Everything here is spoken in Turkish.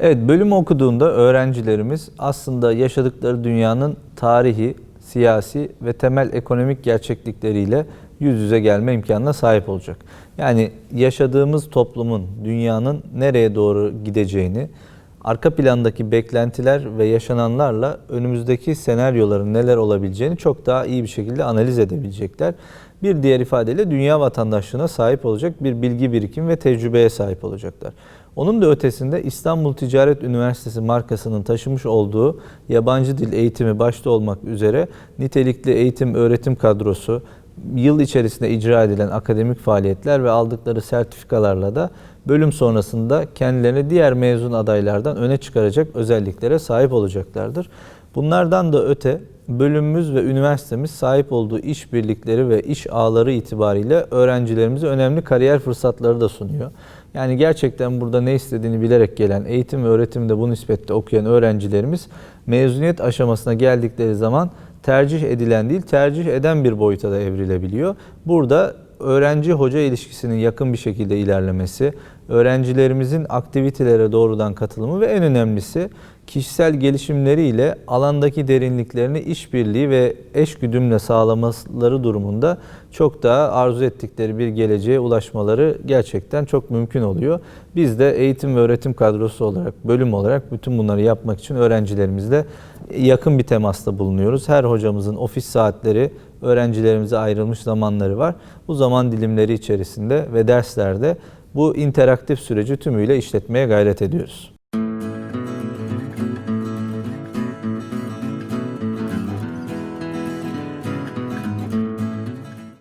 Evet, bölüm okuduğunda öğrencilerimiz aslında yaşadıkları dünyanın tarihi, siyasi ve temel ekonomik gerçeklikleriyle yüz yüze gelme imkanına sahip olacak. Yani yaşadığımız toplumun, dünyanın nereye doğru gideceğini, arka plandaki beklentiler ve yaşananlarla önümüzdeki senaryoların neler olabileceğini çok daha iyi bir şekilde analiz edebilecekler. Bir diğer ifadeyle dünya vatandaşlığına sahip olacak bir bilgi birikim ve tecrübeye sahip olacaklar. Onun da ötesinde İstanbul Ticaret Üniversitesi markasının taşımış olduğu yabancı dil eğitimi başta olmak üzere nitelikli eğitim öğretim kadrosu, yıl içerisinde icra edilen akademik faaliyetler ve aldıkları sertifikalarla da bölüm sonrasında kendilerini diğer mezun adaylardan öne çıkaracak özelliklere sahip olacaklardır. Bunlardan da öte bölümümüz ve üniversitemiz sahip olduğu iş birlikleri ve iş ağları itibariyle öğrencilerimize önemli kariyer fırsatları da sunuyor. Yani gerçekten burada ne istediğini bilerek gelen, eğitim ve öğretimde bu nispette okuyan öğrencilerimiz mezuniyet aşamasına geldikleri zaman tercih edilen değil, tercih eden bir boyuta da evrilebiliyor. Burada öğrenci hoca ilişkisinin yakın bir şekilde ilerlemesi, öğrencilerimizin aktivitelere doğrudan katılımı ve en önemlisi kişisel gelişimleriyle alandaki derinliklerini işbirliği ve eşgüdümle sağlamaları durumunda çok daha arzu ettikleri bir geleceğe ulaşmaları gerçekten çok mümkün oluyor. Biz de eğitim ve öğretim kadrosu olarak, bölüm olarak bütün bunları yapmak için öğrencilerimizle yakın bir temasta bulunuyoruz. Her hocamızın ofis saatleri öğrencilerimize ayrılmış zamanları var. Bu zaman dilimleri içerisinde ve derslerde bu interaktif süreci tümüyle işletmeye gayret ediyoruz.